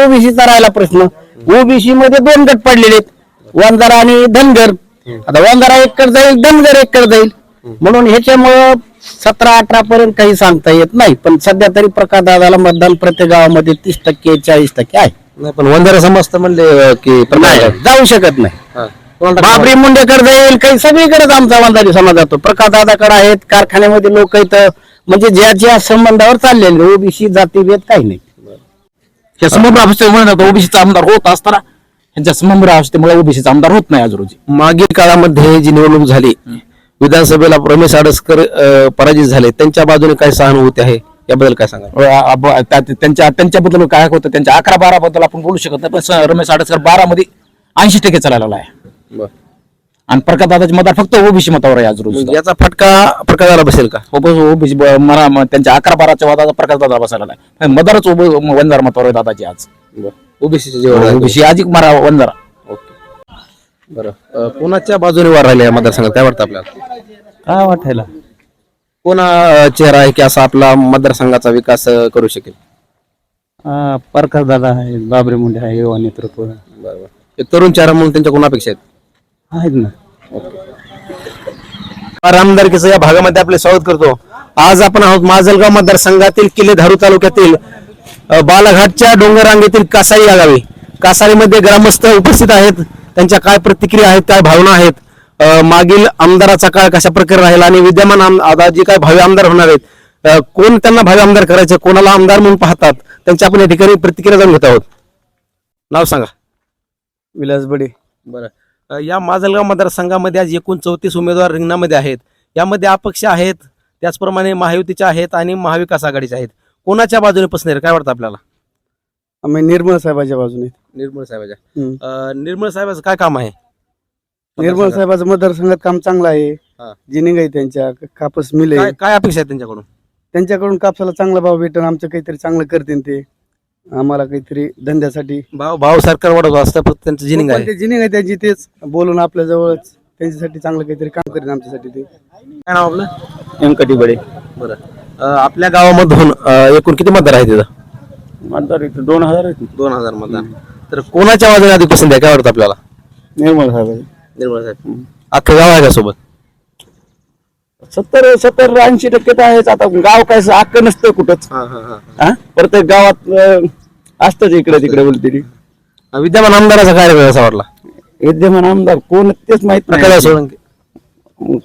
ओबीसीचा राहिला प्रश्न. ओबीसी मध्ये दोन गट पडलेले आहेत. वंजारा आणि धनगर. आता वंजारा एककडे जाईल धनगर एककडे जाईल. म्हणून ह्याच्यामुळं सतरा अठरा पर्यंत काही सांगता येत नाही. पण सध्या तरी प्रकाश दादाला मतदान प्रत्येक गावामध्ये तीस टक्के चाळीस टक्के आहे. नाही पण वंजारा समजतं म्हणले की नाही जाऊ शकत नाही. हा. बाबरी मुंडेकडे जाईल काही सगळीकडेच आमचा वंजारी समाज जातो. प्रकाश दादाकडे आहेत कारखान्यामध्ये लोक इथं म्हणजे ज्याच्या संबंधावर चाललेले ओबीसी जातीभेद काही नाही. या समग्र अवस्थेमुळे ओबीसीचा आमदार होत असताना यांच्या समग्र अवस्थेमुळे ओबीसीचा आमदार होत नाही आज रोजी मागील काळामध्ये जी निवडणूक झाली विधानसभेला रमेश आडसकर पराजित झाले त्यांच्या बाजूने काय सहानुभूती आहे? याबद्दल काय सांगा त्यांच्या त्यांच्याबद्दल काय होतं? त्यांच्या अकरा बारा बद्दल आपण बोलू शकत नाही पण रमेश आडसकर बारा मध्ये ऐंशी टक्के चाललेला आहे. आणि प्रकाश दादाचे मतदार फक्त ओबीसी मतावर आहे आज रोज. याचा फटका प्रकाशाला बसेल का? ओबीसी मला त्यांच्या अकरा बाराच्या वादाचा प्रकाश दादा बसायला आहे मतदारच वंजार मतावर आहे दादाची आज. ओबीसीचे जेवढं ओबीसी अधिक मरा वंजारा. ओके. बरं. कोणाच्या बाजूने वार राहिले या मतदारसंघात? काय वाटतं आपल्याला? काय वाटायला? कोणा चेहरा आहे की असा आपला मतदारसंघाचा विकास करू शकेल? प्रकाश दादा आहे बाबरी मुंडे आहे युवा नेतृत्व बरोबर तरुण चेहरा म्हणून त्यांच्या कोण अपेक्षा आहेत? आहेत ना. आमदारकीचं या भागामध्ये आपले स्वागत करतो. आज आपण आहोत माजलगाव मतदारसंघातील किल्ले धारू तालुक्यातील अ, बालाघाटच्या डोंगर रांगेतील कासारी या गावी. कासारीमध्ये ग्रामस्थ उपस्थित आहेत. त्यांच्या काय प्रतिक्रिया आहेत काय भावना आहेत? अ, मागील आमदाराचा काळ कशा प्रकारे राहील आणि विद्यमान आम- आता जे काय भावी आमदार होणार आहेत अ, कोण त्यांना भावी आमदार करायचे कोणाला आमदार म्हणून पाहतात त्यांच्या आपण या ठिकाणी प्रतिक्रिया जाणून घेत आहोत. नाव सांगा. विलास बडे. बरं. या माजलगाव मतदारसंघामध्ये आज एकूण चौतीस उमेदवार रिंगणामध्ये आहेत. यामध्ये अपक्ष आहेत त्याचप्रमाणे महायुतीच्या आहेत आणि महाविकास आघाडीच्या आहेत. कोणाच्या बाजूने पसणार काय वाटतं आपल्याला? आम्ही निर्मळ साहेबाच्या बाजूने. निर्मळ साहेबाच्या. हम्म. निर्मळ साहेबाचं काय काम आहे? निर्मळ साहेबाचं मतदारसंघात काम चांगलं आहे. हा. जिनिंग आहे त्यांच्या कापूस मिल. आहे काय काय अपेक्षा आहेत त्यांच्याकडून? त्यांच्याकडून कापसाला चांगला भाव भेटून आमचं काहीतरी चांगलं करतील ते. आम्हाला काहीतरी धंद्यासाठी भाव भाव सरकार वाढवत असतं फक्त त्यांचं जिनिंग आहे. ते जिनिंग आहे त्यांची तेच बोलून आपल्या जवळच त्यांच्यासाठी चांगलं काहीतरी काम करेन आमच्यासाठी ते. काय नाव आपलं? व्यंकटी बडे. बरं. अ, आपल्या गावामधून अ, एकूण किती मतदार आहेत तिथं मतदार इथं दोन हजार आहेत. दोन हजार मतदार. तर कोणाच्या बाजूने अधिक पसंत आहे? काय वाटतं आपल्याला? निर्मळ साहेब निर्मळ साहेब. अख्खं गाव आहे का सोबत? सत्तर सत्तर ऐंशी टक्के तर आहेच. आता गाव काय असं अक्क नसतं कुठंच. हा हा हा. हा? प्रत्येक गावात अं, असतंच इकडे तिकडे बोलते विद्यमान आमदाराचा कार्यक्रम कसा वाटला? विद्यमान आमदार कोण तेच माहीत नाही. सोळंके.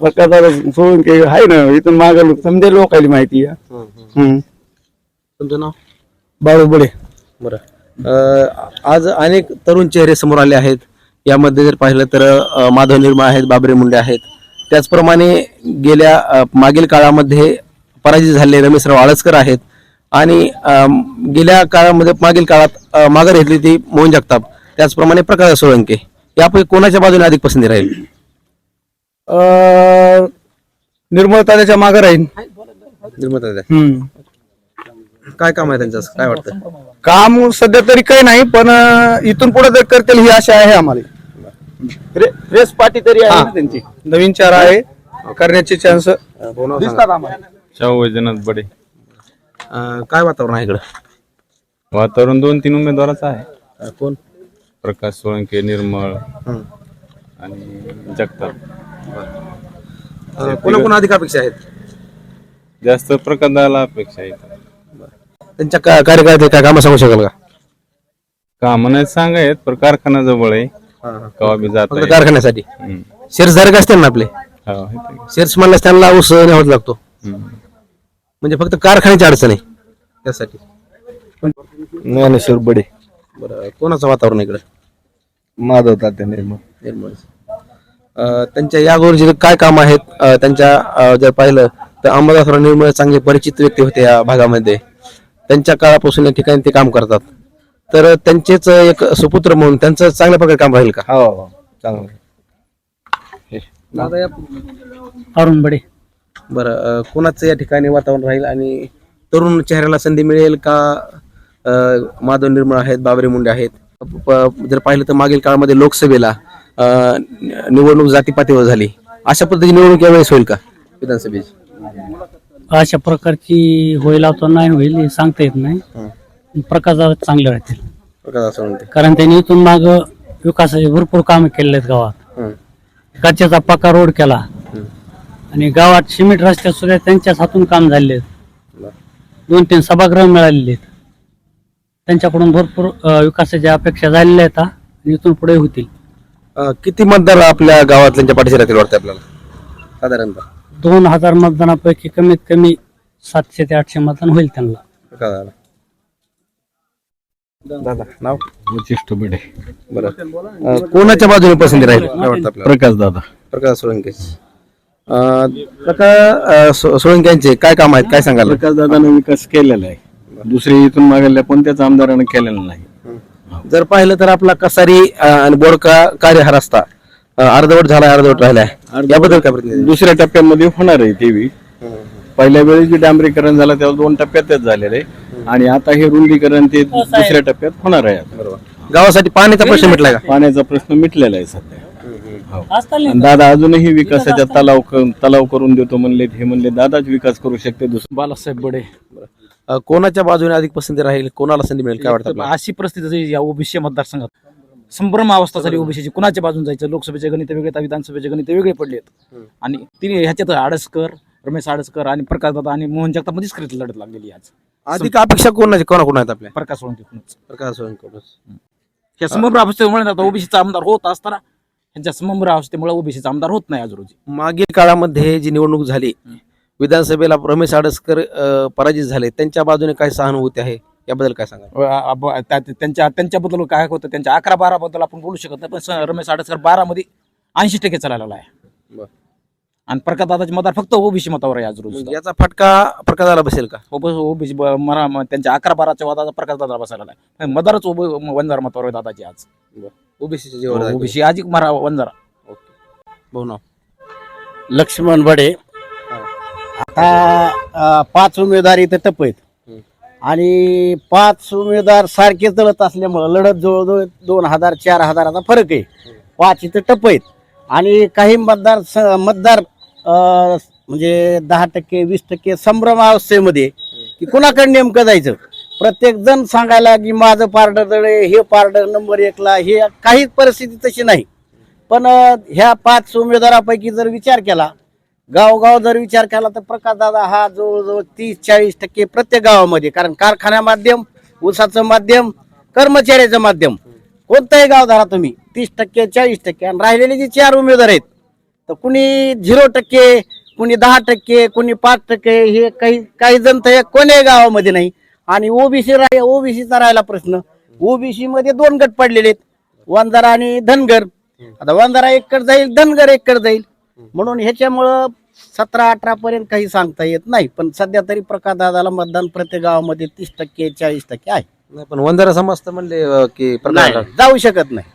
प्रकाशाला सोडून की आहे ना इथून माग समजे लोकांनी माहिती आहे. हम्म. तुमचं नाव? बाळू बडे. बरं. आज अनेक तरुण चेहरे समोर आले आहेत. यामध्ये जर पाहिलं तर माधव निर्मा आहेत बाबरे मुंडे आहेत. त्याचप्रमाणे गेल्या मागील काळामध्ये पराजित झालेले रमेशराव आळसकर आहेत. आणि गेल्या काळामध्ये मागील काळात माघार घेतली ती मोहन जगताप. त्याचप्रमाणे प्रकाश सोळंके. यापैकी कोणाच्या बाजूने अधिक पसंती राहील? अं, निर्मळ तात्याच्या मागे राहील. काय काम आहे त्यांचं? काय वाटतं काम सध्या तरी काही नाही पण इथून पुढे जर करतील ही आशा आहे आम्हाला. रे- रेस पार्टी तरी आहे ना त्यांची? नवीन चार आहे. करण्याचे चान्स दिसतात आम्हाला. शाहू वैजनाथ बडे. अं, काय वातावरण आहे इकडं? वातावरण दोन तीन उमेदवाराचं आहे. अं, कोण? प्रकाश सोळंके निर्मळ हं. आणि जगताप. अं, कोणा कोणा अधिक अपेक्षा आहेत? जास्त प्रकाराला अपेक्षा आहे त्यांच्या का- कार्यकाळात काय कामं सांगू शकाल का? काम नाही सांगायत पण कारखाना जवळ आहे. कवा बी जात फक्त कारखान्यासाठी? शेअर्स धारक असतील ना आपले? शेअर्स म्हणल्यास त्यांना ऊस न्यावाच लागतो. म्हणजे फक्त कारखान्याची अडचण आहे त्यासाठी. ज्ञानेश्वर बडे. बरं कोणाचं वातावरण आहे इकडं? माधव तात्या निर्मळ. निर्मळ. अं, त्यांच्या या गोष्टी काय काम आहेत? अं, त्यांच्या अं, जर पाहिलं तर अंबादासराव निर्मळ चांगले परिचित व्यक्ती होते या भागामध्ये. त्यांच्या काळापासून या ठिकाणी ते काम करतात. तर त्यांचेच एक सुपुत्र म्हणून त्यांचं चांगल्या प्रकारे काम राहील का? हो चांगलं. दादा या अरुण बडे. बरं कोणाचं या ठिकाणी वातावरण राहील आणि तरुण चेहऱ्याला संधी मिळेल का? माधव निर्मळ आहेत बाबरे मुंडे आहेत. जर पाहिलं तर मागील काळामध्ये लोकसभेला निवडणूक जातीपातीवर झाली. अशा पद्धतीची निवडणूक यावेळेस होईल का विधानसभेची? अशा प्रकारची होईल अथवा नाही होईल हे सांगता येत नाही. प्रकाश चांगले राहतील. कारण त्यांनी इथून माग विकासाचे भरपूर कामं केलेले आहेत गावात. कच्च्याचा पक्का रोड केला. आणि गावात सिमेंट रस्ते सुद्धा त्यांच्याच हातून काम झालेले. दोन तीन सभागृह मिळालेले आहेत. त्यांच्याकडून भरपूर अं, विकासाच्या अपेक्षा झालेल्या आहेत. आणि इथून पुढे होतील. अं, किती मतदार आपल्या गावात त्यांच्या पाठीशी राहतील वाटतं आपल्याला? साधारणतः. दोन हजार मतदानापैकी कमीत कमी सातशे ते आठशे मतदान होईल त्यांना. दादा दादा नाव? उचिष्ट बिडे. बरं. अं, कोणाच्या बाजूने पसंती राहील? काय वाटतं आपल्याला प्रकाश दादा. प्रकाश सोळंके अं, प्रकाश अं, सो- सोळंके यांचे काय काम आहेत? काय सांगाल? प्रकाश दादाने विकास केलेला आहे. दुसरी इथून मागल्या कोणत्याच आमदारानं केलेला नाही. जर पाहिलं तर आपला कसारी आणि बोडका कार्य हा रस्ता अं, अर्धवट झाला अर्धवट राहिलाय. याबद्दल काय दुसऱ्या टप्प्यामध्ये होणार आहे ते बी. पहिल्या वेळी जे डांबरीकरण झालं तेव्हा दोन टप्प्यातच झालेलं आहे. आणि आता हे रुंदीकरण ते दुसऱ्या टप्प्यात होणार आहे गावासाठी पाण्याचा प्रश्न मिटलाय का? पाण्याचा प्रश्न मिटलेला आहे सध्या. हो. आणि दादा अजूनही विकासाच्या तलाव क- तलाव करून देतो म्हणले हे म्हणले दादाच विकास करू शकते दुसरं. बालासाहेब बडे. अं, कोणाच्या बाजूने अधिक पसंती राहील? कोणाला संधी मिळेल? काय वाटतं आपल्याला? अशी परिस्थिती झाली या ओबीसी मतदारसंघात. संभ्रम अवस्था झाली ओबीसीची. कुणाच्या बाजून जायचं? लोकसभेचे गणित वेगळे विधानसभेचे गणित वेगळे पडलेत. आणि तिने ह्याच्यात आडसकर रमेश आडसकर आणि प्रकाश दादा आणि मोहन जगताप मध्येच खरी लढत लागलेली आज. अधिक अपेक्षा कोणाची? कोणा कोण आहेत आपल्या? प्रकाश सोळंकेकडूनच. प्रकाश सोळंके ह्या समग्र अवस्थेमुळे आता ओबीसीचा आमदार होत असताना ह्यांच्या समग्र अवस्थेमुळे ओबीसीचा आमदार होत नाही आज रोजी. मागील काळामध्ये जी निवडणूक झाली विधानसभेला रमेश आडसकर पराजित झाले. त्यांच्या बाजूने काय सहानुभूती आहे? याबद्दल काय सांगा त्यांच्या त्यांच्याबद्दल काय होतं? त्यांच्या अकरा बारा बद्दल आपण बोलू शकत नाही पण रमेश आडसकर बारा मध्ये ऐंशी टक्के चाललेला आहे. आणि प्रकाश दादाचे मतदार फक्त ओबीसी मतावर आहे आज रोजी. याचा फटका प्रकाशाला बसेल का? ओबीसी त्यांच्या अकरा बाराच्या वादाचा प्रकाश दादा बसायला आहे मतदारच ओब वंजारा मतावर आहे दादाची आज. ओबीसीच्या जीवावर आहे. ओबीसी. आज मरा वंजारा भाऊ नाव? लक्ष्मण बडे आता अं, पाच उमेदवार इथं टप आहेत. हम्म. आणि पाच उमेदवार सारखे चलत असल्यामुळं लढत जवळजवळ दोन हजार चार हजाराचा फरक आहे. पाच इथं टप आहेत. आणि काही मतदार स- मतदार अं, म्हणजे दहा टक्के वीस टक्के संभ्रम अवस्थेमध्ये की कुणाकडे नेमकं जायचं? प्रत्येक जण सांगायला की माझं पार्डर जळे हे पार्डर नंबर एकला हे काहीच परिस्थिती तशी नाही. पण ह्या पाच उमेदवारापैकी जर विचार केला गावगाव जर विचार केला तर प्रकाश दादा हा जवळजवळ तीस चाळीस टक्के प्रत्येक गावामध्ये कारण कारखाना माध्यम ऊसाचं माध्यम कर्मचाऱ्याचं माध्यम कोणतंही गाव धरा तुम्ही तीस टक्के चाळीस टक्के आणि राहिलेले जे चार उमेदवार आहेत तर कुणी झिरो टक्के कुणी दहा टक्के कुणी पाच टक्के हे काही काही जण तर कोण्याही गावामध्ये नाही. आणि ओबीसी राह ओबीसीचा राहिला प्रश्न. ओबीसी मध्ये दोन गट पडलेले आहेत. वंजारा आणि धनगर. आता वंजारा एककडे जाईल धनगर एककडे जाईल. म्हणून ह्याच्यामुळं सतरा अठरा पर्यंत काही सांगता येत नाही. पण सध्या तरी प्रकाश दादाला मतदान प्रत्येक गावामध्ये तीस टक्के चाळीस टक्के आहे. नाही पण वंजारा समाज तर म्हणले की प्रकाश नाही, जाऊ शकत नाही?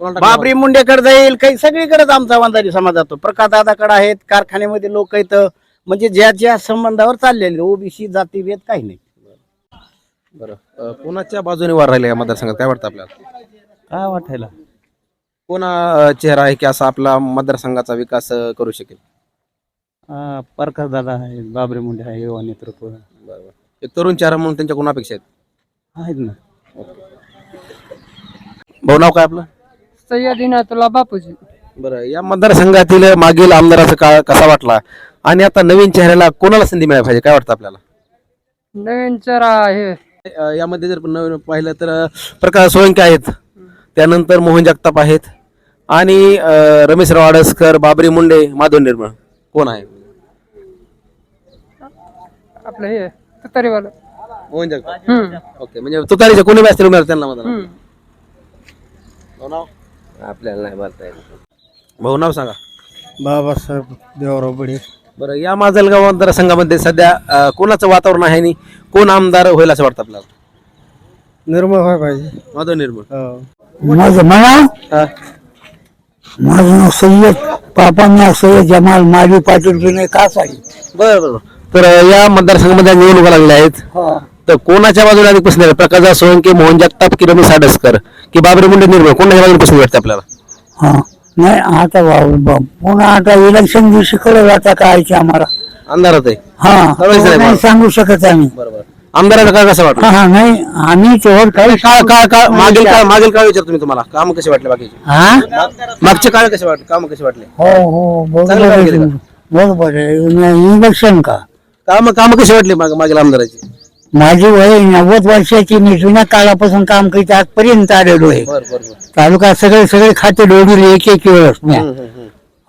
बाबरी मुंडेकडे जाईल काही सगळीकडेच आमचा वंजारी समाज जातो प्रकाश दादाकडे आहेत कारखान्यामध्ये लोक आहेत. म्हणजे ज्या ज्या संबंधावर चाललेले ओबीसी जातीभेद काही नाही. बरं. कोणाच्या बाजूने वार राहिले या मतदारसंघात? काय वाटतं आपल्याला? काय वाटायला? कोणा अं, चेहरा आहे की असा आपला मतदारसंघाचा विकास अं, करू शकेल? प्रकाश दादा आहे बाबरी मुंडे आहे युवा नेतृत्व. बरोबर एक तरुण चेहरा म्हणून त्यांच्या कोण अपेक्षा आहेत? आहेत ना. भाऊ नाव काय आपलं? सय्यद इनायतुल्ला बापूजी. बरं या मतदारसंघातील मागील आमदाराचा काळ कसा वाटला? आणि आता नवीन चेहऱ्याला कोणाला संधी मिळायला पाहिजे? काय वाटतं आपल्याला? नवीन चरा हे अं, यामध्ये जर नवीन पाहिलं तर प्रकाश सोळंके आहेत. त्यानंतर मोहन जगताप आहेत. आणि रमेशराव आडसकर बाबरी मुंडे माधव निर्मळ. कोण आहे? आपलं हे तुतारीवालं. मोहन जगताप. हम्म. ओके म्हणजे तुतारीचे कोणी बी असतील उमेदवार त्यांना नाव आपल्याला नाही बोलता भाऊ नाव सांगा. बाबासाहेब देवराव बडे. बरं या माजलगाव मतदारसंघामध्ये सध्या अं, कोणाचं वातावरण आहे आणि कोण आमदार होईल असं वाटतं आपल्याला? निर्मळ व्हाय पाहिजे. माधव निर्मळ. माझं म्हणा हा. माझं नाव सय्यद पापा नाव सय्यद जमाल माली पाटील जुने कास आहे बरं बरं. तर अं, या मतदारसंघामध्ये निवडणुका लागल्या आहेत. तर कोणाच्या बाजूने अधिक पसंत आहे प्रकाश सोळंके मोहन जगताप की रमेश साडसकर? की बाबरी मुंडे निर्मळ? कोणाच्या बाजूने पसंत वाटते आपल्याला? हा. नाही आता भाऊ भाऊ, पुन्हा आता इलेक्शन दिवशी कळलं आता काय ते आम्हाला. अंधारात आहे. हा नाही. सांगू शकत आम्ही. बरोबर. आमदारांना काय कसं वाटलं? हा नाही आम्ही तेव्हा काही काळ काळ काळ मागील काळ मागील काळ विचारतो मी तुम्हाला? काम कसे वाटले बाकीचे? हा? मागचे काळ कसे वाटले? काम कसे वाटले? हो हो चांगलं बरोबर काम आहे केलं तुमचं. बरोबर आहे. इलेक्शन का? काम काम कसे वाटले माग- मागील आमदाराचे? माझी वय नव्वद वर्षाची मी जुन्या काळापासून काम करीत आजपर्यंत आलेलो आहे. बर बर बर. तालुका सगळे सगळे खाते डोळले एक एक मी. हम्म.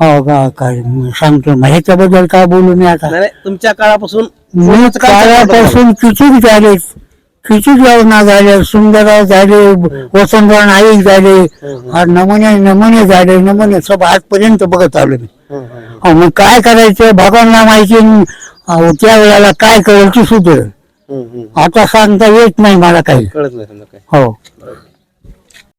हो का काय सांगतो मग ह्याच्याबद्दल काय बोलू मी आता? नाही नाही, तुमच्या काळापासून मी कोणाचं काम चांगलं वाटलं काळापासून किचूक झाले. किचूक योजना झाले सुंदरराव झाले वसंतराव नाईक झाले हा नमुने नमुने झाले नमुने सब आजपर्यंत बघत आलो मी. अहो, मग काय करायचं? भगवानला माहिती अहो, त्या वेळेला काय हम्म, हम्म. आता सांगता येत नाही मला काही. कळत नाही समजा काय हो.